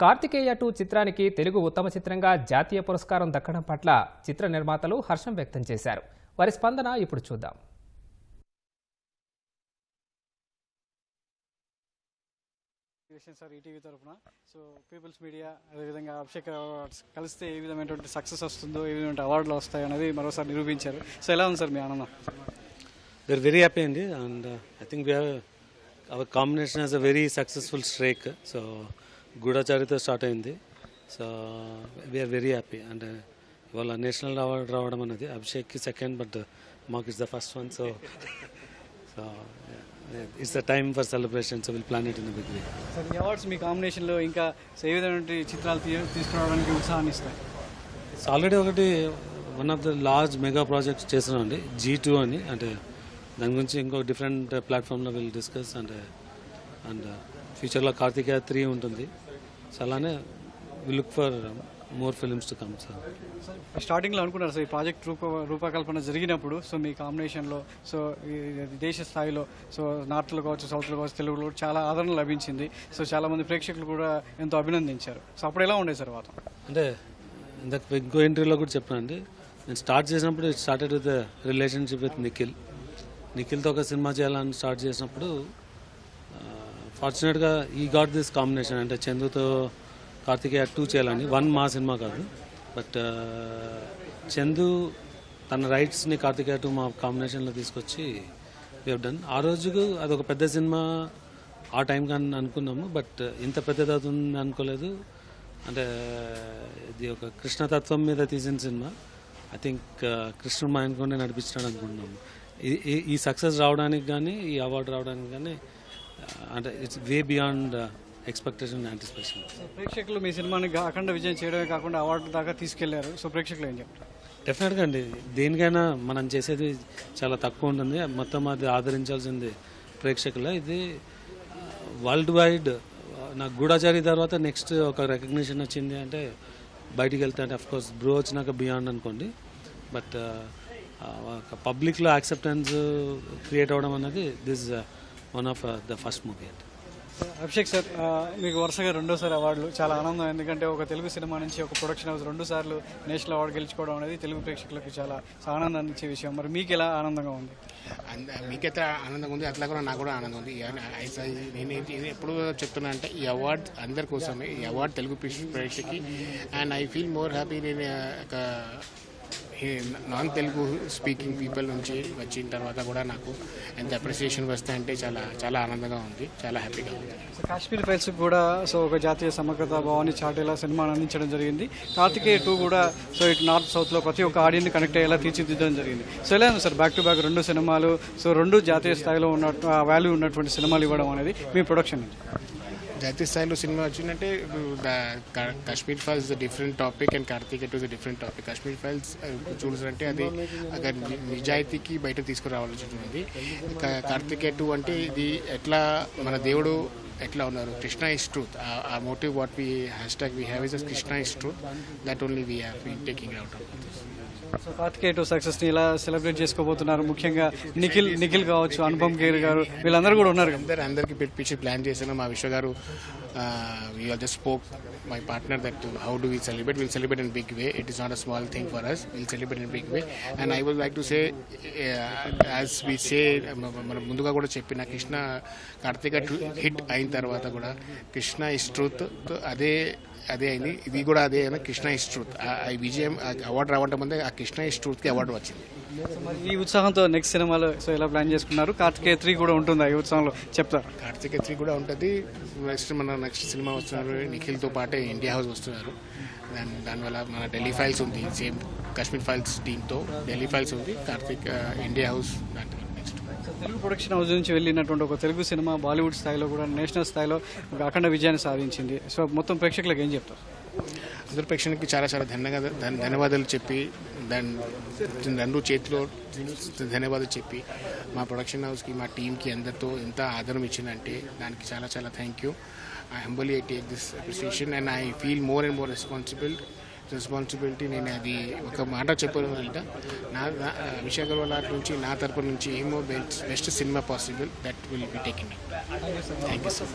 Karthikeya two చిత్రానికి తెలుగు ఉత్తమ చిత్రంగా జాతీయ పురస్కారం దక్కడం పట్ల చిత్ర నిర్మాతలు హర్షం వ్యక్తం చేశారు. వారి స్పందన ఇప్పుడు చూద్దాం. సార్ ఈటీవీ తరఫున సో పీపుల్స్ మీడియా అదేవిధంగా అభిషేక్ అవార్డ్స్ కలిస్తే ఏ విధమైనటువంటి సక్సెస్ వస్తుందో ఏ విధమైన అవార్డులు వస్తాయో అనేది మరోసారి నిరూపించారు. సో ఎలా ఉంది సార్ మీ ఆనందం? Happy indeed, and uh, I think we have our combination has a very successful streak. So, గూఢచారితో స్టార్ట్ అయింది. So we're very happy and ఇవాళ నేషనల్ అవార్డు రావడం అనేది అభిషేక్కి సెకండ్ బట్ మాకు is the first one so so it's the time for celebration so will plan it in big way sir awards మీ కాంబినేషన్లో ఇంకా ఏ విధమైన చిత్రాలు తీసుకురావడానికి ఉత్సాహాన్ని ఇస్తాయి. సో ఆల్రెడీ ఒకటి one of the large mega projects చేస్తున్నాం అండి జీ టూ అని. అంటే దాని గురించి ఇంకో డిఫరెంట్ ప్లాట్ఫామ్లో విల్ డిస్కస్ అండ్ అండ్ ఫ్యూచర్లో కార్తికేయ త్రీ ఉంటుంది. సో అలానే we look for more films to come sir స్టార్టింగ్లో అనుకున్నారు సార్ ఈ ప్రాజెక్ట్ రూప రూపకల్పన జరిగినప్పుడు సో మీ కాంబినేషన్లో సో ఈ దేశ స్థాయిలో సో నార్త్లో కావచ్చు సౌత్లో కావచ్చు తెలుగులో చాలా ఆదరణ లభించింది. సో చాలా మంది ప్రేక్షకులు కూడా ఎంతో అభినందించారు. సో అప్పుడు ఎలా ఉండేది సార్ వాతం అంటే ఇందాక ఇంకో ఇంటర్వ్యూలో కూడా చెప్పాను అండి నేను స్టార్ట్ చేసినప్పుడు started with relationship with Nikhil నిఖిల్తో ఒక సినిమా చేయాలని స్టార్ట్ చేసినప్పుడు ఫార్చునేట్గా ఈ గాట్ దిస్ కాంబినేషన్ అంటే చందుతో కార్తికేయ టూ చేయాలని వన్ మా సినిమా కాదు. బట్ చందు తన రైట్స్ని కార్తికేయ టూ మా కాంబినేషన్లో తీసుకొచ్చి వేవ్ డన్ ఆ రోజుకు అది ఒక పెద్ద సినిమా ఆ టైం కానీ అనుకున్నాము. బట్ ఇంత పెద్దది అవుతుంది అనుకోలేదు. అంటే ఇది ఒక కృష్ణతత్వం మీద తీసిన సినిమా. ఐ థింక్ కృష్ణుడు మా ఆయనకుండే నడిపించినాడు అనుకుంటున్నాము. ఈ- ఈ సక్సెస్ రావడానికి కానీ ఈ అవార్డు రావడానికి కానీ అంటే it's way beyond expectation anticipation ప్రేక్షకులు మీ సినిమాని అఖండ విజయం చేయడమే కాకుండా అవార్డు దాకా తీసుకెళ్ళారు. సో ప్రేక్షకులు ఏం చెప్తారు? డెఫినెట్గా అండి. దేనికైనా మనం చేసేది చాలా తక్కువ ఉంటుంది. మొత్తం అది ఆదరించాల్సింది ప్రేక్షకుల. ఇది వరల్డ్ వైడ్ నాకు గూఢాచారి తర్వాత నెక్స్ట్ ఒక రికగ్నిషన్ వచ్చింది అంటే బయటికి వెళ్తే అంటే కోర్స్ బ్రో వచ్చినాక బియాండ్ అనుకోండి. బట్ పబ్లిక్లో యాక్సెప్టెన్స్ క్రియేట్ అవ్వడం అనేది this one of the first movie అంటే. అభిషేక్ సార్ మీకు వరుసగా రెండోసారి అవార్డులు చాలా ఆనందం. ఎందుకంటే ఒక తెలుగు సినిమా నుంచి ఒక ప్రొడక్షన్ హౌస్ రెండు సార్లు నేషనల్ అవార్డు గెలుచుకోవడం అనేది తెలుగు ప్రేక్షకులకు చాలా ఆనందాన్ని ఇచ్చే విషయం. మరి మీకు ఎలా ఆనందంగా ఉంది? అంద- మీకైతే ఆనందంగా ఉంది అట్లా కూడా నాకు కూడా ఆనందం ఉంది. ఇక నా- ఐ- ఐ- నేను ఏంటి- ఇది ఎప్పుడు చెప్తున్నా అంటే ఈ అవార్డ్ అందరి కోసమే ఈ అవార్డ్ తెలుగు ప్రేక్ష- ప్రేక్షకి. And I feel more happy నేను ఒక నాన్ తెలుగు స్పీకింగ్ పీపుల్ నుంచి వచ్చిన తర్వాత కూడా నాకు ఎంత అప్రిసియేషన్ వస్తాయంటే చాలా చాలా ఆనందంగా ఉంది చాలా హ్యాపీగా ఉంది. సో కాశ్మీర్ ఫైల్స్ కూడా సో ఒక జాతీయ సమగ్రత భావాన్ని చాటేలా సినిమాను అందించడం జరిగింది. కార్తికేయ టూ కూడా సో ఇటు నార్త్ సౌత్లో ప్రతి ఒక్క ఆడియన్ని కనెక్ట్ అయ్యేలా తీర్చిదిద్దడం జరిగింది. సో ఎలా సార్? బ్యాక్ టు బ్యాక్ రెండు సినిమాలు సో రెండు జాతీయ స్థాయిలో ఉన్న వాల్యూ ఉన్నటువంటి సినిమాలు ఇవ్వడం అనేది మీ ప్రొడక్షన్ నుంచి? జాతీయ స్థాయిలో సినిమా వచ్చిందంటే Kashmir Files different topic and Karthik it different topic Kashmir Files చూడాలంటే అది అక్కడ నిజాయితీకి బయట తీసుకురావాల్సి ఉంటుంది కా- కార్తీక్ టూ అంటే ఇది ఎట్లా మన దేవుడు ఎట్లా ఉన్నారు? Krishna is truth a motive what we hashtag we have is Krishna is truth that only we have been taking out of so Karthikeya two సక్సెస్ని ఇలా సెలబ్రేట్ చేసుకోబోతున్నారు. ముఖ్యంగా నిఖిల్ నిఖిల్ కావచ్చు అనుపమ్ ఖేర్ గారు వీళ్ళందరూ కూడా ఉన్నారు అందరు అందరికి పిలిపించి ప్లాన్ చేశాను మా Vishwa garu we are just spoke my partner that how do we celebrate will celebrate in big way it is not a small thing for us will celebrate in big way and I would like to say as we say మనం ముందుగా కూడా చెప్పిన Krishna Karthika hit అయిన తర్వాత కూడా Krishna is truth అదే అదే అయింది. ఇది కూడా అదే అయినా కృష్ణ ట్రూత్ ఆ విజయం అవార్డు రావడం ముందే ఆ కృష్ణ ఇస్ ట్రూత్కి అవార్డు వచ్చింది. ఈ ఉత్సాహంతో నెక్స్ట్ సినిమాలో సో ఎలా ప్లాన్ చేసుకున్నారు? కార్తికేయ త్రీ కూడా ఉంటుందా ఈ ఉత్సవంలో చెప్తారు? కార్తీక త్రీ కూడా ఉంటుంది. నెక్స్ట్ మన నెక్స్ట్ సినిమా వస్తున్నారు. నిఖిల్తో పాటే ఇండియా హౌస్ వస్తున్నారు. దాని దానివల్ల మన ఢిల్లీ ఫైల్స్ ఉంది. సేమ్ కాశ్మీర్ ఫైల్స్ టీంతో ఢిల్లీ ఫైల్స్ ఉంది. కార్తీక్ ఇండియా హౌస్ దాంట్లో. తెలుగు ప్రొడక్షన్ హౌస్ నుంచి వెళ్ళినటువంటి ఒక తెలుగు సినిమా బాలీవుడ్ స్థాయిలో కూడా నేషనల్ స్థాయిలో ఒక అఖండ విజయాన్ని సాధించింది. సో మొత్తం ప్రేక్షకులకు ఏం చెప్తారు? అందరు ప్రేక్షకులకి చాలా చాలా ధన్యవాదాలు ధన్యవాదాలు చెప్పి దాని రెండు చేతిలో ధన్యవాదాలు చెప్పి మా ప్రొడక్షన్ హౌస్కి మా టీంకి అందరితో ఎంత ఆదరం ఇచ్చిందంటే దానికి చాలా చాలా thank you I humbly I take this appreciation and I feel more and more responsible responsibility నేను అది ఒక మాట చెప్పడం వల్ల నా నా- అగర్వాల్ ఆర్ట్ నుంచి నా తరపు నుంచి ఏమో best best cinema possible that will be taking thank you so